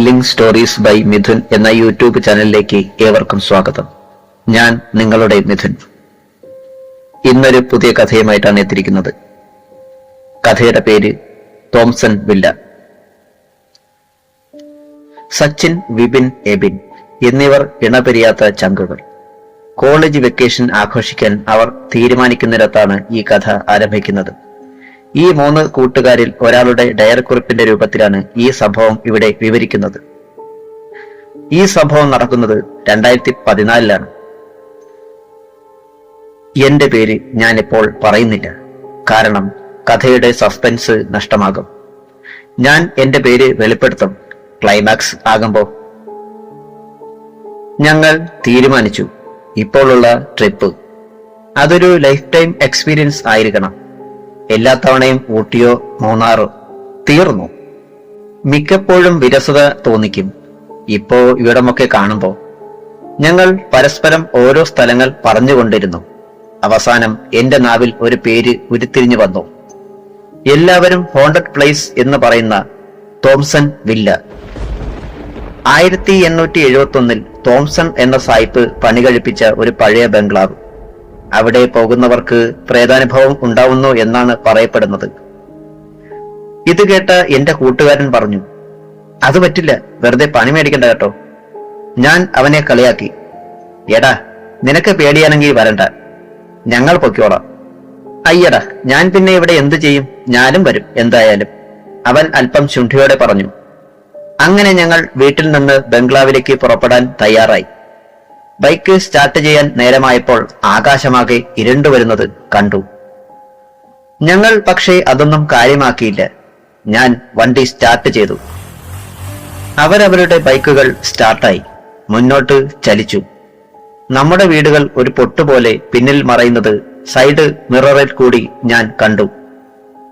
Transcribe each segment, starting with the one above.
Thrilling stories by Mithun എന്ന YouTube ചാനലിലേക്ക് ഏവർക്കും സ്വാഗതം. ഞാൻ നിങ്ങളുടെ മിഥുൻ. ഇന്നൊരു പുതിയ കഥയുമായിട്ടാണ് എത്തിയിരിക്കുന്നത്. കഥയുടെ പേര് തോംസൺ വില്ല. സച്ചിൻ വിപിൻ എബിൻ എന്നിവർ ഇണപിരിയാത്ത ചങ്കുകൾ. കോളേജ് വെക്കേഷൻ ആഘോഷിക്കാൻ അവർ തീരുമാനിക്കുന്നിടത്താണ് ഈ കഥ ആരംഭിക്കുന്നത്. ഈ മൂന്ന് കൂട്ടുകാരിൽ ഒരാളുടെ ഡയറി കുറിപ്പിന്റെ രൂപത്തിലാണ് ഈ സംഭവം ഇവിടെ വിവരിക്കുന്നത്. ഈ സംഭവം നടക്കുന്നത് രണ്ടായിരത്തി പതിനാലിലാണ്. എന്റെ പേര് ഞാനിപ്പോൾ പറയുന്നില്ല. കാരണം കഥയുടെ സസ്പെൻസ് നഷ്ടമാകും. ഞാൻ എന്റെ പേര് വെളിപ്പെടുത്തും. ക്ലൈമാക്സ് ആകുമ്പോ ഞങ്ങൾ തീരുമാനിച്ചു. ഇപ്പോഴുള്ള ട്രിപ്പ്. അതൊരു ലൈഫ് ടൈം എക്സ്പീരിയൻസ് ആയിരിക്കണം. എല്ലാ തവണയും ഊട്ടിയോ മൂന്നാറോ തീർന്നു. മിക്കപ്പോഴും വിരസത തോന്നിക്കും. ഇപ്പോ ഇവിടമൊക്കെ കാണുമ്പോ ഞങ്ങൾ പരസ്പരം ഓരോ സ്ഥലങ്ങൾ പറഞ്ഞുകൊണ്ടിരുന്നു. അവസാനം എന്റെ നാവിൽ ഒരു പേര് ഉരുത്തിരിഞ്ഞു വന്നു. എല്ലാവരും ഹോണ്ടഡ് പ്ലേസ് എന്ന് പറയുന്ന തോംസൺ വില്ല. ആയിരത്തി എണ്ണൂറ്റി എഴുപത്തി ഒന്നിൽ തോംസൺ എന്ന സായിപ്പ് പണി കഴിപ്പിച്ച ഒരു പഴയ ബംഗ്ലാവ്. അവിടെ പോകുന്നവർക്ക് പ്രേതാനുഭവം ഉണ്ടാവുന്നു എന്നാണ് പറയപ്പെടുന്നത്. ഇത് കേട്ട എന്റെ കൂട്ടുകാരൻ പറഞ്ഞു അത് പറ്റില്ല വെറുതെ പണി മേടിക്കണ്ട കേട്ടോ. ഞാൻ അവനെ കളിയാക്കി. എടാ നിനക്ക് പേടിയാണെങ്കിൽ വരണ്ട. ഞങ്ങൾ പൊക്കോളാം അയ്യടാ ഞാൻ പിന്നെ ഇവിടെ എന്തു ചെയ്യും? ഞാനും വരും എന്തായാലും. അവൻ അല്പം ശുണ്ഠിയോടെ പറഞ്ഞു. അങ്ങനെ ഞങ്ങൾ വീട്ടിൽ നിന്ന് ബംഗ്ലാവിലേക്ക് പുറപ്പെടാൻ തയ്യാറായി. ബൈക്ക് സ്റ്റാർട്ട് ചെയ്യാൻ നേരമായപ്പോൾ ആകാശമാകെ ഇരുണ്ടു വരുന്നത് കണ്ടു. ഞങ്ങൾ പക്ഷേ അതൊന്നും കാര്യമാക്കിയില്ല. ഞാൻ വണ്ടി സ്റ്റാർട്ട് ചെയ്തു. അവരവരുടെ ബൈക്കുകൾ സ്റ്റാർട്ടായി. മുന്നോട്ട് ചലിച്ചു. നമ്മുടെ വീടുകൾ ഒരു പൊട്ടുപോലെ പിന്നിൽ മറയുന്നത് സൈഡ് മിററിൽ കൂടി ഞാൻ കണ്ടു.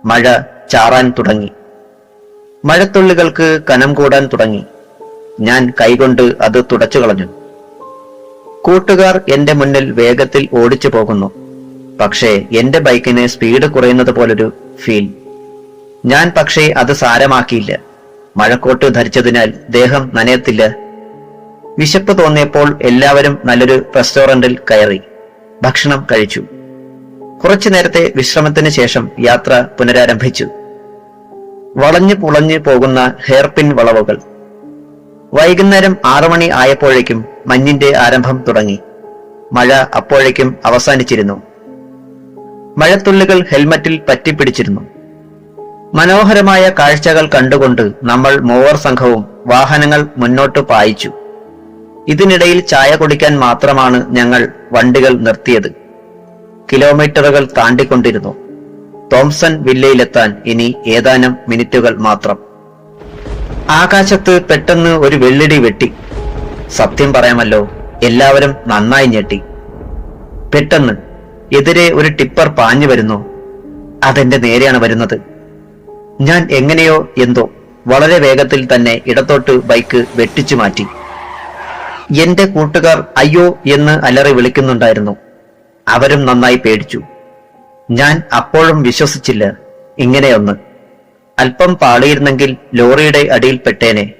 മഴ ചാറാൻ തുടങ്ങി. മഴത്തുള്ളികൾക്ക് കനം കൂടാൻ തുടങ്ങി. ഞാൻ കൈകൊണ്ട് അത് തുടച്ചു കളഞ്ഞു. കൂട്ടുകാർ എന്റെ മുന്നിൽ വേഗത്തിൽ ഓടിച്ചു പോകുന്നു. പക്ഷേ എന്റെ ബൈക്കിന് സ്പീഡ് കുറയുന്നത് പോലൊരു ഫീൽ. ഞാൻ പക്ഷേ അത് സാരമാക്കിയില്ല. മഴക്കോട്ട് ധരിച്ചതിനാൽ ദേഹം നനയത്തില്ല. വിശപ്പ് തോന്നിയപ്പോൾ എല്ലാവരും നല്ലൊരു റെസ്റ്റോറന്റിൽ കയറി. ഭക്ഷണം കഴിച്ചു. കുറച്ചു നേരത്തെ വിശ്രമത്തിന് ശേഷം യാത്ര പുനരാരംഭിച്ചു. വളഞ്ഞു പുളഞ്ഞു പോകുന്ന ഹെയർപിൻ വളവുകൾ. വൈകുന്നേരം ആറു മണി ആയപ്പോഴേക്കും മഞ്ഞിന്റെ ആരംഭം തുടങ്ങി. മഴ അപ്പോഴേക്കും അവസാനിച്ചിരുന്നു. മഴത്തുള്ളികൾ ഹെൽമറ്റിൽ പറ്റിപ്പിടിച്ചിരുന്നു. മനോഹരമായ കാഴ്ചകൾ കണ്ടുകൊണ്ട് നമ്മൾ മൂവർ സംഘവും വാഹനങ്ങൾ മുന്നോട്ട് പായിച്ചു. ഇതിനിടയിൽ ചായ കുടിക്കാൻ മാത്രമാണ് ഞങ്ങൾ വണ്ടികൾ നിർത്തിയത്. കിലോമീറ്ററുകൾ താണ്ടിക്കൊണ്ടിരുന്നു. തോംസൺ വില്ലയിലെത്താൻ ഇനി ഏതാനും മിനിറ്റുകൾ മാത്രം. ആകാശത്ത് പെട്ടെന്ന് ഒരു വെള്ളിടി വെട്ടി. സത്യം പറയാമല്ലോ. എല്ലാവരും നന്നായി ഞെട്ടി. പെട്ടെന്ന് എതിരെ ഒരു ടിപ്പർ പാഞ്ഞു വരുന്നു. അതെന്റെ നേരെയാണ് വരുന്നത്. ഞാൻ എങ്ങനെയോ എന്തോ വളരെ വേഗത്തിൽ തന്നെ ഇടത്തോട്ട് ബൈക്ക് വെട്ടിച്ചു മാറ്റി. എന്റെ കൂട്ടുകാർ അയ്യോ എന്ന് അലറി വിളിക്കുന്നുണ്ടായിരുന്നു. അവരും നന്നായി പേടിച്ചു. ഞാൻ അപ്പോഴും വിശ്വസിച്ചില്ല. ഇങ്ങനെയൊന്ന്. അല്പം പാളിയിരുന്നെങ്കിൽ ലോറിയുടെ അടിയിൽ പെട്ടേനെ.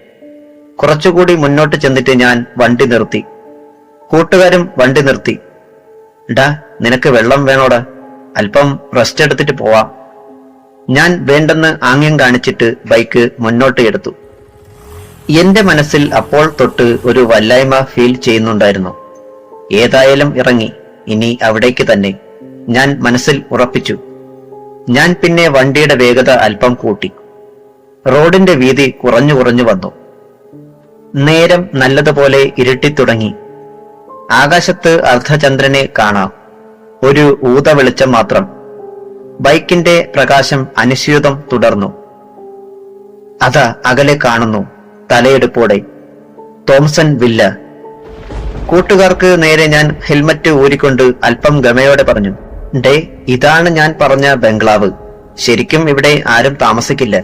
കുറച്ചുകൂടി മുന്നോട്ട് ചെന്നിട്ട് ഞാൻ വണ്ടി നിർത്തി. കൂട്ടുകാരും വണ്ടി നിർത്തി. ഡാ നിനക്ക് വെള്ളം വേണോടാ. അല്പം റെസ്റ്റ് എടുത്തിട്ട് പോവാം. ഞാൻ വേണ്ടെന്ന് ആംഗ്യം കാണിച്ചിട്ട് ബൈക്ക് മുന്നോട്ട് എടുത്തു. എന്റെ മനസ്സിൽ അപ്പോൾ തൊട്ട് ഒരു വല്ലായ്മ ഫീൽ ചെയ്യുന്നുണ്ടായിരുന്നു. ഏതായാലും ഇറങ്ങി. ഇനി അവിടേക്ക് തന്നെ. ഞാൻ മനസ്സിൽ ഉറപ്പിച്ചു. ഞാൻ പിന്നെ വണ്ടിയുടെ വേഗത അല്പം കൂട്ടി. റോഡിന്റെ വീതി കുറഞ്ഞു കുറഞ്ഞു വന്നു. നേരം നല്ലതുപോലെ ഇരുട്ടിത്തുടങ്ങി. ആകാശത്ത് അർദ്ധചന്ദ്രനെ കാണാം. ഒരു ഊത വെളിച്ചം മാത്രം. ബൈക്കിന്റെ പ്രകാശം അനുസ്യൂതം തുടർന്നു. അതാ അകലെ കാണുന്നു തലയെടുപ്പോടെ. Thomson villa. കൂട്ടുകാർക്ക് നേരെ ഞാൻ ഹെൽമറ്റ് ഊരിക്കൊണ്ട് അല്പം ഗമയോടെ പറഞ്ഞു ഡേ ഇതാണ് ഞാൻ പറഞ്ഞ ബംഗ്ലാവ്. ശരിക്കും ഇവിടെ ആരും താമസിക്കില്ല.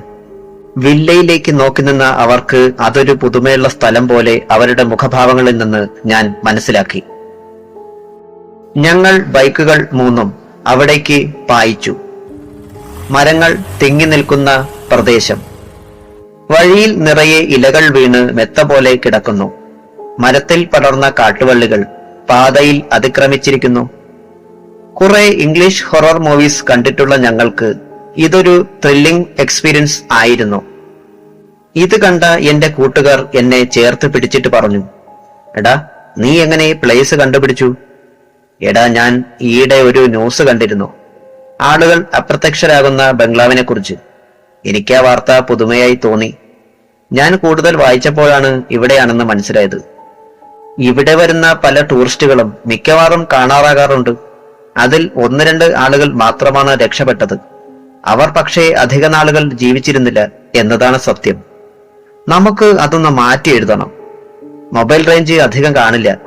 വില്ലയിലേക്ക് നോക്കി നിന്ന അവർക്ക് അതൊരു പുതുമയുള്ള സ്ഥലം പോലെ അവരുടെ മുഖഭാവങ്ങളിൽ നിന്ന് ഞാൻ മനസ്സിലാക്കി. ഞങ്ങൾ ബൈക്കുകൾ മൂന്നും അവിടേക്ക് പായിച്ചു. മരങ്ങൾ തിങ്ങി നിൽക്കുന്ന പ്രദേശം. വഴിയിൽ നിറയെ ഇലകൾ വീണ് മെത്ത പോലെ കിടക്കുന്നു. മരത്തിൽ പടർന്ന കാട്ടുവള്ളികൾ പാതയിൽ അതിക്രമിച്ചിരിക്കുന്നു. കുറെ ഇംഗ്ലീഷ് ഹൊറർ മൂവീസ് കണ്ടിട്ടുള്ള ഞങ്ങൾക്ക് ഇതൊരു ത്രില്ലിംഗ് എക്സ്പീരിയൻസ് ആയിരുന്നു. ഇത് കണ്ട എന്റെ കൂട്ടുകാർ എന്നെ ചേർത്ത് പിടിച്ചിട്ട് പറഞ്ഞു എടാ നീ എങ്ങനെ പ്ലേസ് കണ്ടുപിടിച്ചു? എടാ ഞാൻ ഈയിടെ ഒരു ന്യൂസ് കണ്ടിരുന്നു. ആളുകൾ അപ്രത്യക്ഷരാകുന്ന ബംഗ്ലാവിനെ കുറിച്ച് എനിക്ക് ആ വാർത്ത പുതുമയായി തോന്നി. ഞാൻ കൂടുതൽ വായിച്ചപ്പോഴാണ് ഇവിടെയാണെന്ന് മനസ്സിലായത്. ഇവിടെ വരുന്ന പല ടൂറിസ്റ്റുകളും മിക്കവാറും കാണാറാകാറുണ്ട്. അതിൽ ഒന്ന് രണ്ട് ആളുകൾ മാത്രമാണ് രക്ഷപ്പെട്ടത്. അവർ പക്ഷേ അധിക നാളുകൾ ജീവിച്ചിരുന്നില്ല എന്നതാണ് സത്യം. നമുക്ക് അതൊന്ന് മാറ്റി എഴുതണം. മൊബൈൽ റേഞ്ച് അധികം കാണില്ല.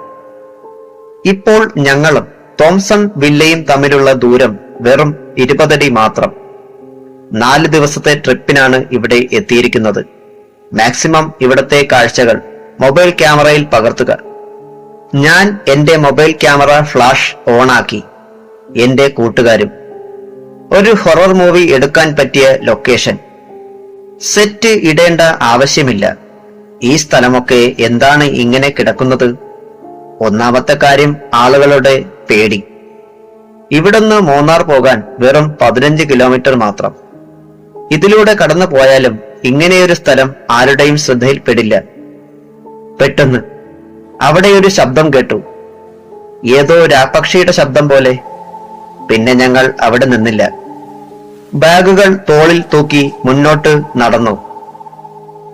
ഇപ്പോൾ ഞങ്ങളും തോംസൺ വില്ലയും തമ്മിലുള്ള ദൂരം വെറും ഇരുപതടി മാത്രം. നാല് ദിവസത്തെ ട്രിപ്പിനാണ് ഇവിടെ എത്തിയിരിക്കുന്നത്. മാക്സിമം ഇവിടത്തെ കാഴ്ചകൾ മൊബൈൽ ക്യാമറയിൽ പകർത്തുക. ഞാൻ എന്റെ മൊബൈൽ ക്യാമറ ഫ്ലാഷ് ഓണാക്കി. എന്റെ കൂട്ടുകാരും ഒരു ഹൊറർ മൂവി എടുക്കാൻ പറ്റിയ ലൊക്കേഷൻ. സെറ്റ് ഇടേണ്ട ആവശ്യമില്ല. ഈ സ്ഥലമൊക്കെ എന്താണ് ഇങ്ങനെ കിടക്കുന്നത്? ഒന്നാമത്തെ കാര്യം ആളുകളുടെ പേടി. ഇവിടുന്ന് മൂന്നാർ പോകാൻ വെറും പതിനഞ്ച് കിലോമീറ്റർ മാത്രം. ഇതിലൂടെ കടന്നു പോയാലും ഇങ്ങനെയൊരു സ്ഥലം ആരുടെയും ശ്രദ്ധയിൽപ്പെടില്ല. പെട്ടെന്ന്. അവിടെ ഒരു ശബ്ദം കേട്ടു. ഏതോ രാപക്ഷിയുടെ ശബ്ദം പോലെ. പിന്നെ ഞങ്ങൾ അവിടെ നിന്നില്ല. ബാഗുകൾ തോളിൽ തൂക്കി മുന്നോട്ട് നടന്നു.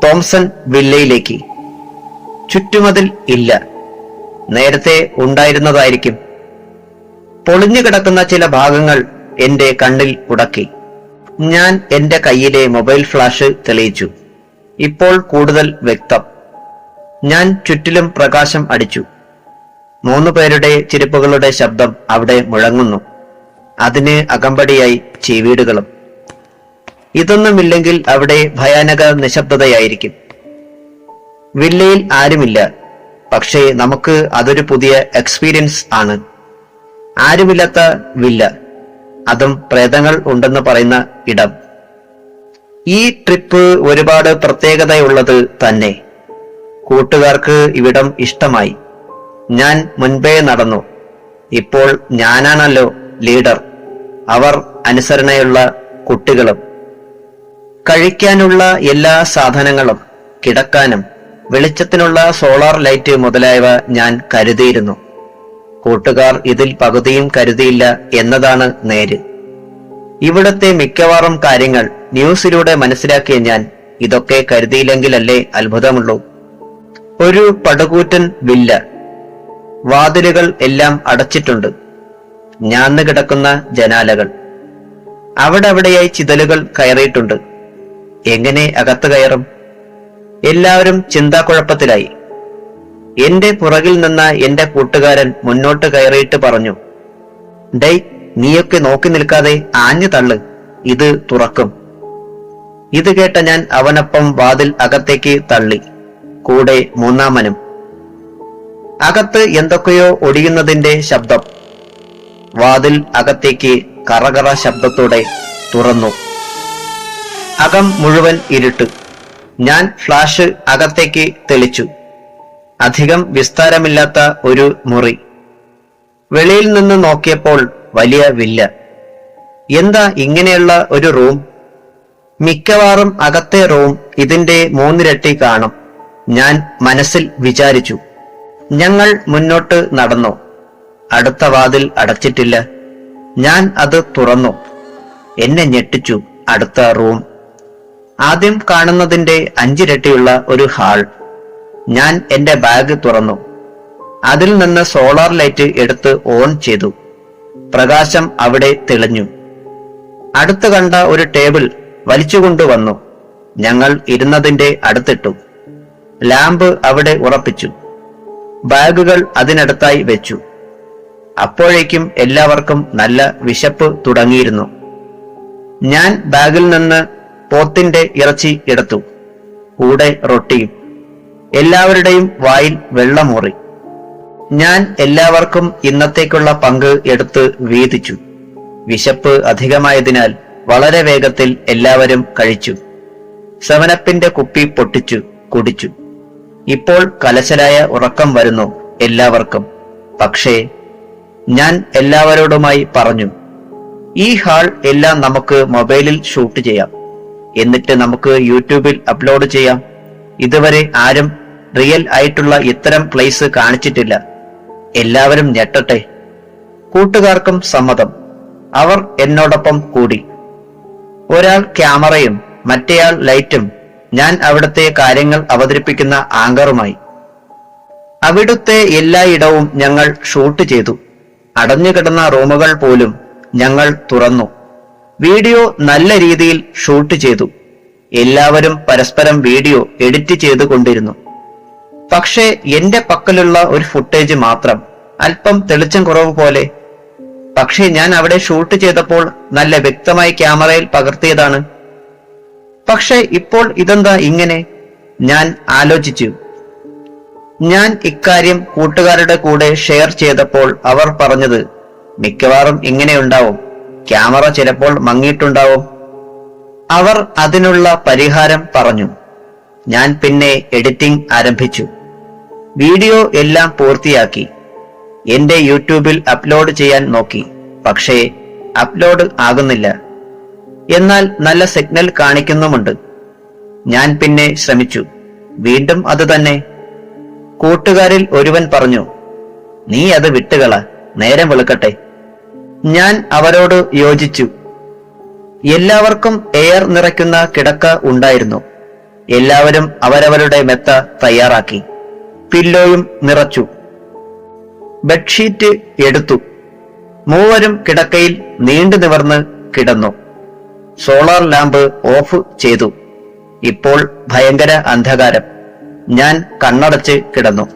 തോംസൺ വില്ലയിലേക്ക്. ചുറ്റുമതിൽ ഇല്ല. നേരത്തെ ഉണ്ടായിരുന്നതായിരിക്കും. പൊളിഞ്ഞു കിടക്കുന്ന ചില ഭാഗങ്ങൾ എന്റെ കണ്ണിൽ ഉടക്കി. ഞാൻ എന്റെ കയ്യിലെ മൊബൈൽ ഫ്ലാഷ് തെളിയിച്ചു. ഇപ്പോൾ കൂടുതൽ വ്യക്തം. ഞാൻ ചുറ്റിലും പ്രകാശം അടിച്ചു. മൂന്നു പേരുടെ ചിരിപ്പുകളുടെ ശബ്ദം അവിടെ മുഴങ്ങുന്നു. അതിന് അകമ്പടിയായി ചീവീടുകളും. ഇതൊന്നുമില്ലെങ്കിൽ അവിടെ ഭയാനക നിശബ്ദതയായിരിക്കും. വില്ലയിൽ ആരുമില്ല പക്ഷേ നമുക്ക് അതൊരു പുതിയ എക്സ്പീരിയൻസ് ആണ്. ആരുമില്ലാത്ത വില്ല അതും പ്രേതങ്ങൾ ഉണ്ടെന്ന് പറയുന്ന ഇടം. ഈ ട്രിപ്പ് ഒരുപാട് പ്രത്യേകതയുള്ളത് തന്നെ. കൂട്ടുകാർക്ക് ഇവിടം ഇഷ്ടമായി. ഞാൻ മുൻപേ നടന്നു. ഇപ്പോൾ ഞാനാണല്ലോ ലീഡർ. അവർ അനുസരണയുള്ള കുട്ടികളും. കഴിക്കാനുള്ള എല്ലാ സാധനങ്ങളും കിടക്കാനും വെളിച്ചത്തിനുള്ള സോളാർ ലൈറ്റ് മുതലായവ ഞാൻ കരുതിയിരുന്നു. കൂട്ടുകാർ ഇതിൽ പകുതിയും കരുതിയില്ല എന്നതാണ് നേര്. ഇവിടത്തെ മിക്കവാറും കാര്യങ്ങൾ ന്യൂസിലൂടെ മനസ്സിലാക്കിയ ഞാൻ ഇതൊക്കെ കരുതിയില്ലെങ്കിലല്ലേ അത്ഭുതമുള്ളൂ. ഒരു പടുകൂറ്റൻ വില്ല. വാതിലുകൾ എല്ലാം അടച്ചിട്ടുണ്ട്. ഞാന്ന് കിടക്കുന്ന ജനാലകൾ. അവിടെ അവിടെയായി ചിതലുകൾ കയറിയിട്ടുണ്ട്. എങ്ങനെ അകത്ത് കയറും? എല്ലാവരും ചിന്താക്കുഴപ്പത്തിലായി. എന്റെ പുറകിൽ നിന്ന എന്റെ കൂട്ടുകാരൻ മുന്നോട്ട് കയറിയിട്ട് പറഞ്ഞു ഡൈ നീയൊക്കെ നോക്കി നിൽക്കാതെ ആഞ്ഞു തള്ളു. ഇത് തുറക്കും. ഇത് കേട്ട ഞാൻ അവനൊപ്പം വാതിൽ അകത്തേക്ക് തള്ളി കൂടെ മൂന്നാമനും. അകത്ത് എന്തൊക്കെയോ ഒടിയുന്നതിന്റെ ശബ്ദം. വാതിൽ അകത്തേക്ക് കറകറ ശബ്ദത്തോടെ തുറന്നു. അകം മുഴുവൻ ഇരുട്ട്. ഞാൻ ഫ്ലാഷ് അകത്തേക്ക് തെളിച്ചു. അധികം വിസ്താരമില്ലാത്ത ഒരു മുറി. വെളിയിൽ നിന്ന് നോക്കിയപ്പോൾ വലിയ വില്ല. എന്താ ഇങ്ങനെയുള്ള ഒരു റൂം? മിക്കവാറും അകത്തെ റൂം ഇതിന്റെ മൂന്നിരട്ടി കാണും. ഞാൻ മനസ്സിൽ വിചാരിച്ചു. ഞങ്ങൾ മുന്നോട്ട് നടന്നു. അടുത്ത വാതിൽ അടച്ചിട്ടില്ല. ഞാൻ അത് തുറന്നു. എന്നെ ഞെട്ടിച്ചു അടുത്ത റൂം. ആദ്യം കാണുന്നതിന്റെ അഞ്ചിരട്ടിയുള്ള ഒരു ഹാൾ. ഞാൻ എന്റെ ബാഗ് തുറന്നു. അതിൽ നിന്ന് സോളാർ ലൈറ്റ് എടുത്ത് ഓൺ ചെയ്തു. പ്രകാശം അവിടെ തെളിഞ്ഞു. അടുത്ത് കണ്ട ഒരു ടേബിൾ വലിച്ചുകൊണ്ടുവന്നു ഞങ്ങൾ ഇരുന്നതിന്റെ അടുത്തിട്ടു. ലാമ്പ് അവിടെ ഉറപ്പിച്ചു. ബാഗുകൾ അതിനടുത്തായി വെച്ചു. അപ്പോഴേക്കും എല്ലാവർക്കും നല്ല വിശപ്പ് തുടങ്ങിയിരുന്നു. ഞാൻ ബാഗിൽ നിന്ന് പോത്തിന്റെ ഇറച്ചി എടുത്തു. കൂടെ റൊട്ടിയും. എല്ലാവരുടെയും വായിൽ വെള്ളമൂറി ഞാൻ എല്ലാവർക്കും ഇന്നത്തേക്കുള്ള പങ്ക് എടുത്ത് വീതിച്ചു. വിശപ്പ് അധികമായതിനാൽ വളരെ വേഗത്തിൽ എല്ലാവരും കഴിച്ചു. സെവനപ്പിന്റെ കുപ്പി പൊട്ടിച്ചു കുടിച്ചു. ഇപ്പോൾ കലശലായ ഉറക്കം വരുന്നു എല്ലാവർക്കും. പക്ഷേ ഞാൻ എല്ലാവരോടുമായി പറഞ്ഞു ഈ ഹാൾ എല്ലാം നമുക്ക് മൊബൈലിൽ ഷൂട്ട് ചെയ്യാം. എന്നിട്ട് നമുക്ക് യൂട്യൂബിൽ അപ്ലോഡ് ചെയ്യാം. ഇതുവരെ ആരും റിയൽ ആയിട്ടുള്ള ഇത്തരം പ്ലേസ് കാണിച്ചിട്ടില്ല. എല്ലാവരും ഞെട്ടട്ടെ. കൂട്ടുകാർക്കും സമ്മതം. അവർ എന്നോടൊപ്പം കൂടി. ഒരാൾ ക്യാമറയും മറ്റേയാൾ ലൈറ്റും ഞാൻ അവിടുത്തെ കാര്യങ്ങൾ അവതരിപ്പിക്കുന്ന ആങ്കറുമായി അവിടുത്തെ എല്ലായിടവും ഞങ്ങൾ ഷൂട്ട് ചെയ്തു. അടഞ്ഞുകിടന്ന റൂമുകൾ പോലും ഞങ്ങൾ തുറന്നു. വീഡിയോ നല്ല രീതിയിൽ ഷൂട്ട് ചെയ്തു. എല്ലാവരും പരസ്പരം വീഡിയോ എഡിറ്റ് ചെയ്തു കൊണ്ടിരുന്നു. പക്ഷേ എന്റെ പക്കലുള്ള ഒരു ഫുട്ടേജ് മാത്രം അല്പം തെളിച്ചം കുറവ് പോലെ. പക്ഷേ ഞാൻ അവിടെ ഷൂട്ട് ചെയ്തപ്പോൾ നല്ല വ്യക്തമായി ക്യാമറയിൽ പകർത്തിയതാണ്. പക്ഷേ ഇപ്പോൾ ഇതെന്താ ഇങ്ങനെ? ഞാൻ ആലോചിച്ചു. ഞാൻ ഇക്കാര്യം കൂട്ടുകാരുടെ കൂടെ ഷെയർ ചെയ്തപ്പോൾ അവർ പറഞ്ഞത് മിക്കവാറും ഇങ്ങനെയുണ്ടാവും. ക്യാമറ ചിലപ്പോൾ മങ്ങിയിട്ടുണ്ടാവും. അവർ അതിനുള്ള പരിഹാരം പറഞ്ഞു. ഞാൻ പിന്നെ എഡിറ്റിംഗ് ആരംഭിച്ചു. വീഡിയോ എല്ലാം പൂർത്തിയാക്കി. എന്റെ യൂട്യൂബിൽ അപ്ലോഡ് ചെയ്യാൻ നോക്കി. പക്ഷേ അപ്ലോഡ് ആകുന്നില്ല. എന്നാൽ നല്ല സിഗ്നൽ കാണിക്കുന്നുമുണ്ട്. ഞാൻ പിന്നെ ശ്രമിച്ചു. വീണ്ടും അത് തന്നെ. കൂട്ടുകാരിൽ ഒരുവൻ പറഞ്ഞു നീ അത് വിട്ടുകള നേരം വെളുക്കട്ടെ. ഞാൻ അവരോട് യോജിച്ചു. എല്ലാവർക്കും എയർ നിറയ്ക്കുന്ന കിടക്ക ഉണ്ടായിരുന്നു. എല്ലാവരും അവരവരുടെ മെത്ത തയ്യാറാക്കി. പില്ലോയും നിറച്ചു. ബെഡ്ഷീറ്റ് എടുത്തു. മൂവരും കിടക്കയിൽ നീണ്ടു നിവർന്ന് കിടന്നു. സോളാർ ലാമ്പ് ഓഫ് ചെയ്തു. ഇപ്പോൾ ഭയങ്കര അന്ധകാരം. ഞാൻ കണ്ണടച്ച് കിടന്നു.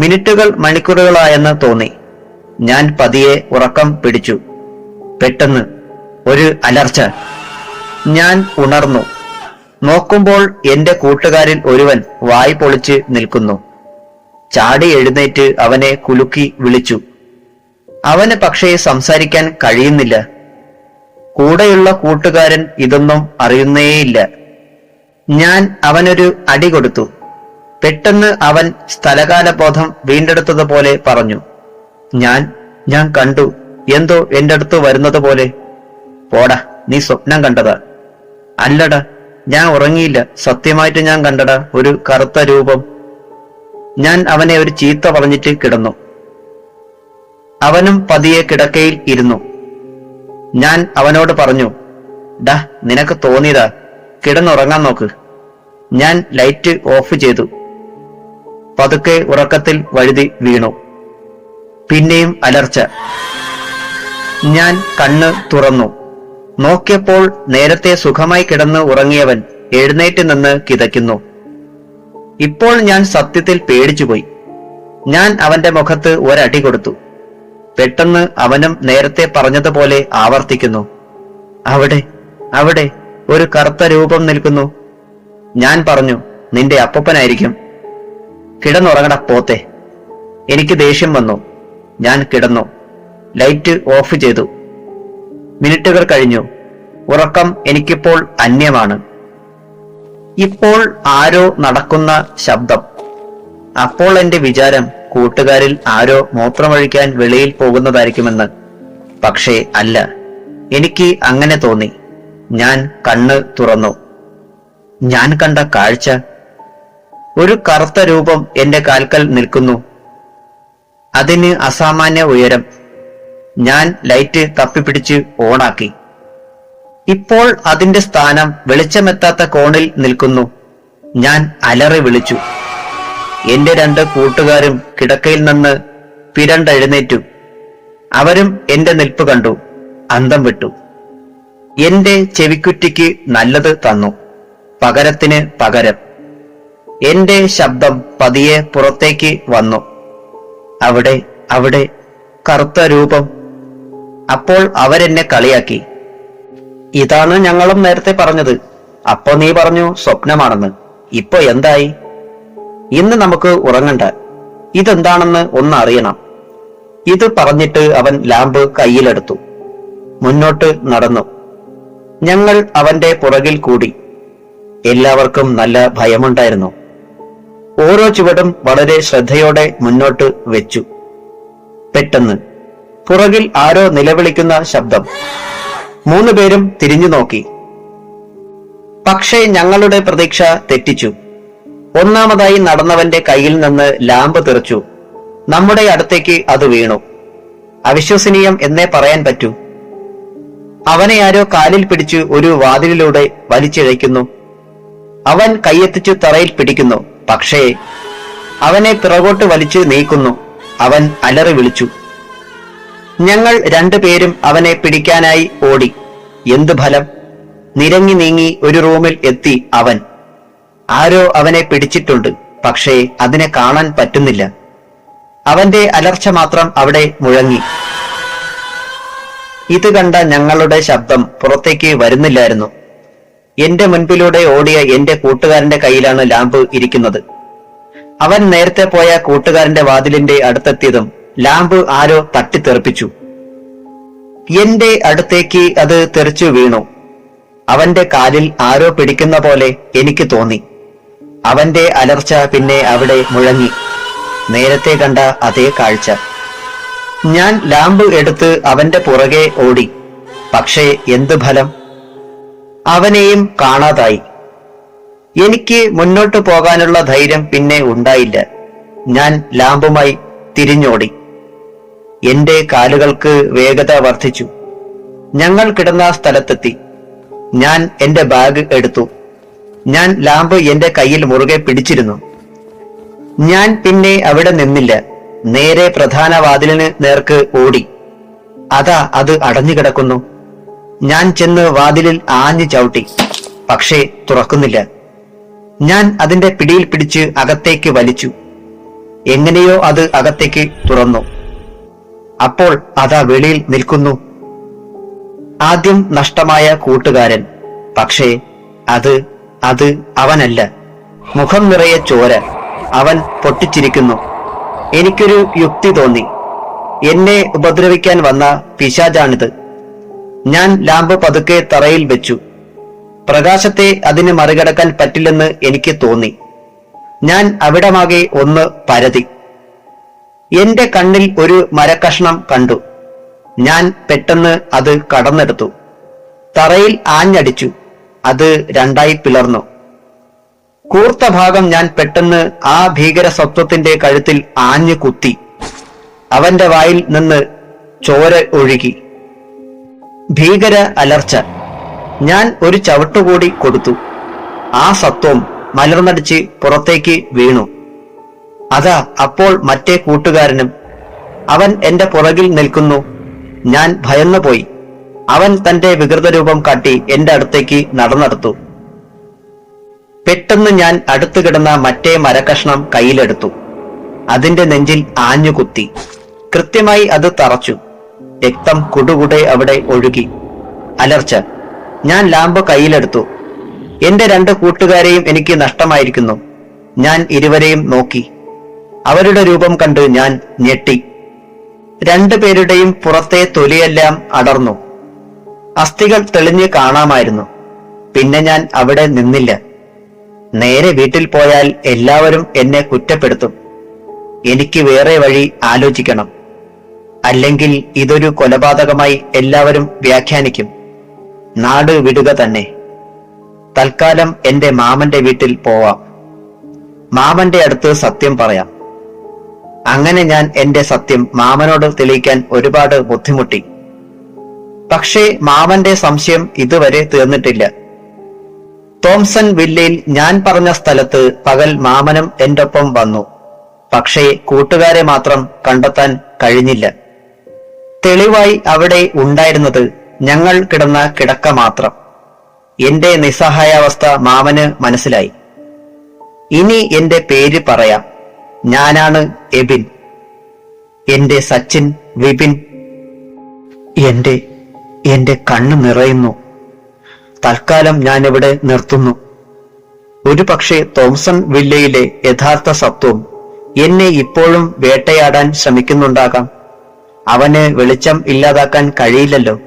മിനിറ്റുകൾ മണിക്കൂറുകളായെന്ന് തോന്നി. ഞാൻ പതിയെ ഉറക്കം പിടിച്ചു. പെട്ടെന്ന് ഒരു അലർച്ച. ഞാൻ ഉണർന്നു. നോക്കുമ്പോൾ എന്റെ കൂട്ടുകാരിൽ ഒരുവൻ വായ് പൊളിച്ച് നിൽക്കുന്നു. ചാടി എഴുന്നേറ്റ് അവനെ കുലുക്കി വിളിച്ചു. അവന് പക്ഷേ സംസാരിക്കാൻ കഴിയുന്നില്ല. കൂടെയുള്ള കൂട്ടുകാരൻ ഇതൊന്നും അറിയുന്നേയില്ല. ഞാൻ അവനൊരു അടി കൊടുത്തു. പെട്ടെന്ന് അവൻ സ്ഥലകാലബോധം വീണ്ടെടുത്തതുപോലെ പറഞ്ഞു ഞാൻ ഞാൻ കണ്ടു. എന്തോ എന്റെ അടുത്ത് വരുന്നത് പോലെ. പോടാ നീ സ്വപ്നം കണ്ടതാ. അല്ലടാ ഞാൻ ഉറങ്ങിയില്ല. സത്യമായിട്ട് ഞാൻ കണ്ടടാ ഒരു കറുത്ത രൂപം. ഞാൻ അവനെ ഒരു ചീത്ത പറഞ്ഞിട്ട് കിടന്നു. അവനും പതിയെ കിടക്കയിൽ ഇരുന്നു. ഞാൻ അവനോട് പറഞ്ഞു ഡാ നിനക്ക് തോന്നിയതാ. കിടന്നുറങ്ങാൻ നോക്ക്. ഞാൻ ലൈറ്റ് ഓഫ് ചെയ്തു. പതുക്കെ ഉറക്കത്തിൽ വഴുതി വീണു. പിന്നെയും അലർച്ച. ഞാൻ കണ്ണ് തുറന്നു. നോക്കിയപ്പോൾ നേരത്തെ സുഖമായി കിടന്ന് ഉറങ്ങിയവൻ എഴുന്നേറ്റ് നിന്ന് കിതയ്ക്കുന്നു. ഇപ്പോൾ ഞാൻ സത്യത്തിൽ പേടിച്ചുപോയി. ഞാൻ അവന്റെ മുഖത്ത് ഒരടി കൊടുത്തു. പെട്ടെന്ന് അവനും നേരത്തെ പറഞ്ഞതുപോലെ ആവർത്തിക്കുന്നു. അവിടെ അവിടെ ഒരു കറുത്ത രൂപം നിൽക്കുന്നു. ഞാൻ പറഞ്ഞു നിന്റെ അപ്പപ്പനായിരിക്കും. കിടന്നുറങ്ങട പോത്തെ. എനിക്ക് ദേഷ്യം വന്നു. ഞാൻ കിടന്നു. ലൈറ്റ് ഓഫ് ചെയ്തു. മിനിറ്റുകൾ കഴിഞ്ഞു. ഉറക്കം എനിക്കിപ്പോൾ അന്യമാണ്. ഇപ്പോൾ ആരോ നടക്കുന്ന ശബ്ദം. അപ്പോൾ എന്റെ വിചാരം കൂട്ടുകാരിൽ ആരോ മൂത്രമൊഴിക്കാൻ വെളിയിൽ പോകുന്നതായിരിക്കുമെന്ന്. പക്ഷേ അല്ല. എനിക്ക് അങ്ങനെ തോന്നി. ഞാൻ കണ്ണ് തുറന്നു. ഞാൻ കണ്ട കാഴ്ച. ഒരു കറുത്ത രൂപം എന്റെ കാൽക്കൽ നിൽക്കുന്നു. അതിന് അസാമാന്യ ഉയരം. ഞാൻ ലൈറ്റ് തപ്പിപ്പിടിച്ച് ഓണാക്കി. ഇപ്പോൾ അതിന്റെ സ്ഥാനം വെളിച്ചമെത്താത്ത കോണിൽ നിൽക്കുന്നു. ഞാൻ അലറി വിളിച്ചു. എന്റെ രണ്ട് കൂട്ടുകാരും കിടക്കയിൽ നിന്ന് പിരണ്ടെഴുന്നേറ്റു. അവരും എന്റെ നിൽപ്പ് കണ്ടു. അന്തം വിട്ടു. എന്റെ ചെവിക്കുറ്റിക്ക് നല്ലത് തന്നു. പകരത്തിന് പകരം. എന്റെ ശബ്ദം പതിയെ പുറത്തേക്ക് വന്നു. അവിടെ അവിടെ കറുത്ത രൂപം. അപ്പോൾ അവരെന്നെ കളിയാക്കി. ഇതാണ് ഞങ്ങളും നേരത്തെ പറഞ്ഞത്. അപ്പൊ നീ പറഞ്ഞു സ്വപ്നമാണെന്ന്. ഇപ്പൊ എന്തായി? ഇന്ന് നമുക്ക് ഉറങ്ങണ്ട. ഇതെന്താണെന്ന് ഒന്ന് അറിയണം ഇത് പറഞ്ഞിട്ട് അവൻ ലാമ്പ് കയ്യിലെടുത്തു. മുന്നോട്ട് നടന്നു. ഞങ്ങൾ അവന്റെ പുറകിൽ കൂടി. എല്ലാവർക്കും നല്ല ഭയമുണ്ടായിരുന്നു. ഓരോ ചുവടും വളരെ ശ്രദ്ധയോടെ മുന്നോട്ട് വെച്ചു. പെട്ടെന്ന് പുറകിൽ ആരോ നിലവിളിക്കുന്ന ശബ്ദം. മൂന്ന് പേരും തിരിഞ്ഞു നോക്കി. പക്ഷേ ഞങ്ങളുടെ പ്രതീക്ഷ തെറ്റിച്ചു. ഒന്നാമതായി നടന്നവന്റെ കയ്യിൽ നിന്ന് ലാമ്പ് തെറിച്ചു. നമ്മുടെ അടുത്തേക്ക് അത് വീണു. അവിശ്വസനീയം എന്നേ പറയാൻ പറ്റൂ. അവനെ ആരോ കാലിൽ പിടിച്ച് ഒരു വാതിലിലൂടെ വലിച്ചിഴയ്ക്കുന്നു. അവൻ കൈയെത്തിച്ചു തറയിൽ പിടിക്കുന്നു. പക്ഷേ അവനെ പിറകോട്ട് വലിച്ചു നീക്കുന്നു. അവൻ അലറി വിളിച്ചു. ഞങ്ങൾ രണ്ടുപേരും അവനെ പിടിക്കാനായി ഓടി. എന്തു ഫലം? നിരങ്ങി നീങ്ങി ഒരു റൂമിൽ എത്തി അവൻ. ആരോ അവനെ പിടിച്ചിട്ടുണ്ട്. പക്ഷേ അതിനെ കാണാൻ പറ്റുന്നില്ല. അവന്റെ അലർച്ച മാത്രം അവിടെ മുഴങ്ങി. ഇത് കണ്ട ഞങ്ങളുടെ ശബ്ദം പുറത്തേക്ക് വരുന്നില്ലായിരുന്നു. എന്റെ മുൻപിലൂടെ ഓടിയ എന്റെ കൂട്ടുകാരന്റെ കയ്യിലാണ് ലാമ്പ് ഇരിക്കുന്നത്. അവൻ നേരത്തെ പോയ കൂട്ടുകാരന്റെ വാതിലിന്റെ അടുത്തെത്തിയതും ലാമ്പ് ആരോ തട്ടിത്തെറിപ്പിച്ചു. എന്റെ അടുത്തേക്ക് അത് തെറിച്ചു വീണു. അവന്റെ കാലിൽ ആരോ പിടിക്കുന്ന പോലെ എനിക്ക് തോന്നി. അവന്റെ അലർച്ച പിന്നെ അവിടെ മുഴങ്ങി. നേരത്തെ കണ്ട അതേ കാഴ്ച. ഞാൻ ലാമ്പ് എടുത്ത് അവന്റെ പുറകെ ഓടി. പക്ഷേ എന്ത് ഫലം? അവനെയും കാണാതായി. എനിക്ക് മുന്നോട്ട് പോകാനുള്ള ധൈര്യം പിന്നെ ഉണ്ടായില്ല. ഞാൻ ലാമ്പുമായി തിരിഞ്ഞോടി. എന്റെ കാലുകൾക്ക് വേഗത വർദ്ധിച്ചു. ഞങ്ങൾ കിടന്ന സ്ഥലത്തെത്തി. ഞാൻ എന്റെ ബാഗ് എടുത്തു. ഞാൻ ലാമ്പ് എന്റെ കയ്യിൽ മുറുകെ പിടിച്ചിരുന്നു. ഞാൻ പിന്നെ അവിടെ നിന്നില്ല. നേരെ പ്രധാന വാതിലിന് നേർക്ക് ഓടി. അതാ അത് അടഞ്ഞു കിടക്കുന്നു. ഞാൻ ചെന്ന് വാതിലിൽ ആഞ്ഞു ചവിട്ടി. പക്ഷേ തുറക്കുന്നില്ല. ഞാൻ അതിന്റെ പിടിയിൽ പിടിച്ച് അകത്തേക്ക് വലിച്ചു. എങ്ങനെയോ അത് അകത്തേക്ക് തുറന്നു. അപ്പോൾ അതാ വെളിയിൽ നിൽക്കുന്നു. ആദ്യം നഷ്ടമായ കൂട്ടുകാരൻ. പക്ഷേ അത് അത് അവനല്ല. മുഖം നിറയെ ചോര. അവൻ പൊട്ടിച്ചിരിക്കുന്നു. എനിക്കൊരു യുക്തി തോന്നി. എന്നെ ഉപദ്രവിക്കാൻ വന്ന പിശാജാണിത് ഞാൻ ലാമ്പ് പതുക്കെ തറയിൽ വെച്ചു. പ്രകാശത്തെ അതിന് മറികടക്കാൻ പറ്റില്ലെന്ന് എനിക്ക് തോന്നി. ഞാൻ അവിടമാകെ ഒന്ന് പരതി. എന്റെ കണ്ണിൽ ഒരു മരക്കഷ്ണം കണ്ടു. ഞാൻ പെട്ടെന്ന് അത് കടന്നെടുത്തു. തറയിൽ ആഞ്ഞടിച്ചു. അത് രണ്ടായി പിളർന്നു. കൂർത്ത ഭാഗം ഞാൻ പെട്ടെന്ന് ആ ഭീകര സത്വത്തിന്റെ കഴുത്തിൽ ആഞ്ഞു കുത്തി. അവന്റെ വായിൽ നിന്ന് ചോര ഒഴുകി. ഭീകര അലർച്ച. ഞാൻ ഒരു ചവിട്ടുകൂടി കൊടുത്തു. ആ സത്വം മലർന്നടിച്ച് പുറത്തേക്ക് വീണു. അതാ അപ്പോൾ മറ്റേ കൂട്ടുകാരനും അവൻ എന്റെ പുറകിൽ നിൽക്കുന്നു. ഞാൻ ഭയന്നു പോയി അവൻ തന്റെ വികൃത രൂപം കാട്ടി എന്റെ അടുത്തേക്ക് നടന്നെടുത്തു. പെട്ടെന്ന് ഞാൻ അടുത്തു കിടന്ന മറ്റേ മരക്കഷ്ണം കയ്യിലെടുത്തു. അതിന്റെ നെഞ്ചിൽ ആഞ്ഞു കുത്തി. കൃത്യമായി അത് തറച്ചു. രക്തം കുടുകുടെ അവിടെ ഒഴുകി. അലർച്ച. ഞാൻ ലാമ്പ് കയ്യിലെടുത്തു. എന്റെ രണ്ട് കൂട്ടുകാരെയും എനിക്ക് നഷ്ടമായിരിക്കുന്നു. ഞാൻ ഇരുവരെയും നോക്കി. അവരുടെ രൂപം കണ്ട് ഞാൻ ഞെട്ടി. രണ്ടുപേരുടെയും പുറത്തെ തൊലിയെല്ലാം അടർന്നു. അസ്ഥികൾ തെളിഞ്ഞ് കാണാമായിരുന്നു. പിന്നെ ഞാൻ അവിടെ നിന്നില്ല. നേരെ വീട്ടിൽ പോയാൽ എല്ലാവരും എന്നെ കുറ്റപ്പെടുത്തും. എനിക്ക് വേറെ വഴി ആലോചിക്കണം. അല്ലെങ്കിൽ ഇതൊരു കൊലപാതകമായി എല്ലാവരും വ്യാഖ്യാനിക്കും. നാട് വിടുക തന്നെ. തൽക്കാലം എന്റെ മാമന്റെ വീട്ടിൽ പോവാം. മാമന്റെ അടുത്ത് സത്യം പറയാം. അങ്ങനെ ഞാൻ എന്റെ സത്യം മാമനോട് തെളിയിക്കാൻ ഒരുപാട് ബുദ്ധിമുട്ടി. പക്ഷേ മാമന്റെ സംശയം ഇതുവരെ തീർന്നിട്ടില്ല. തോംസൺ വില്ലയിൽ ഞാൻ പറഞ്ഞ സ്ഥലത്ത് പകൽ മാമനും എന്റെ ഒപ്പം വന്നു. പക്ഷേ കൂട്ടുകാരെ മാത്രം കണ്ടെത്താൻ കഴിഞ്ഞില്ല. തെളിവായി അവിടെ ഉണ്ടായിരുന്നത് ഞങ്ങൾ കിടന്ന കിടക്ക മാത്രം. എന്റെ നിസ്സഹായാവസ്ഥ മാമന് മനസ്സിലായി. ഇനി എന്റെ പേര് പറയാം. ഞാനാണ് എബിൻ. എന്റെ സച്ചിൻ വിപിൻ. എന്റെ എന്റെ കണ്ണ് നിറയുന്നു. തൽക്കാലം ഞാനിവിടെ നിർത്തുന്നു. ഒരു പക്ഷേ തോംസൺ വില്ലയിലെ യഥാർത്ഥ സത്വം എന്നെ ഇപ്പോഴും വേട്ടയാടാൻ ശ്രമിക്കുന്നുണ്ടാകാം. അവന് വെളിച്ചം ഇല്ലാതാക്കാൻ കഴിയില്ലല്ലോ.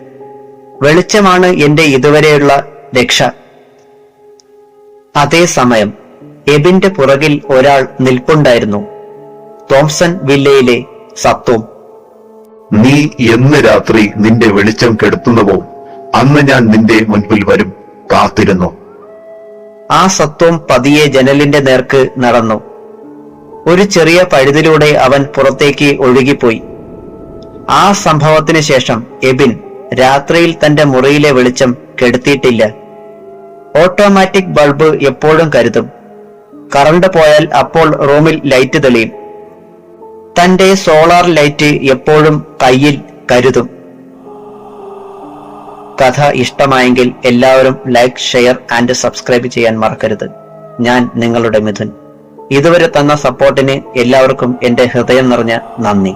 വെളിച്ചമാണ് എന്റെ ഇതുവരെയുള്ള രക്ഷ. അതേസമയം എബിന്റെ പുറകിൽ ഒരാൾ നിൽപ്പുണ്ടായിരുന്നു. തോംസൺ വില്ലയിലെ സത്വം. നീ എന്ന് രാത്രി നിന്റെ വെളിച്ചം കെടുത്തുന്നുവോ? അന്ന് ഞാൻ നിന്റെ മുൻപിൽ വരും കാത്തിരുന്നു. ആ സത്വം പതിയെ ജനലിന്റെ നേർക്ക് നടന്നു. ഒരു ചെറിയ പഴുതിലൂടെ അവൻ പുറത്തേക്ക് ഒഴുകിപ്പോയി. ആ സംഭവത്തിന് ശേഷം എബിൻ രാത്രിയിൽ തന്റെ മുറിയിലെ വെളിച്ചം കെടുത്തിയിട്ടില്ല. ഓട്ടോമാറ്റിക് ബൾബ് എപ്പോഴും കരുതും. കറണ്ട് പോയാൽ അപ്പോൾ റൂമിൽ ലൈറ്റ് തെളിയും. തന്റെ സോളാർ ലൈറ്റ് എപ്പോഴും കയ്യിൽ കരുതും. കഥ ഇഷ്ടമായെങ്കിൽ എല്ലാവരും ലൈക്ക് ഷെയർ ആൻഡ് സബ്സ്ക്രൈബ് ചെയ്യാൻ മറക്കരുത്. ഞാൻ നിങ്ങളുടെ മിഥുൻ. ഇതുവരെ തന്ന സപ്പോർട്ടിന് എല്ലാവർക്കും എന്റെ ഹൃദയം നിറഞ്ഞ നന്ദി.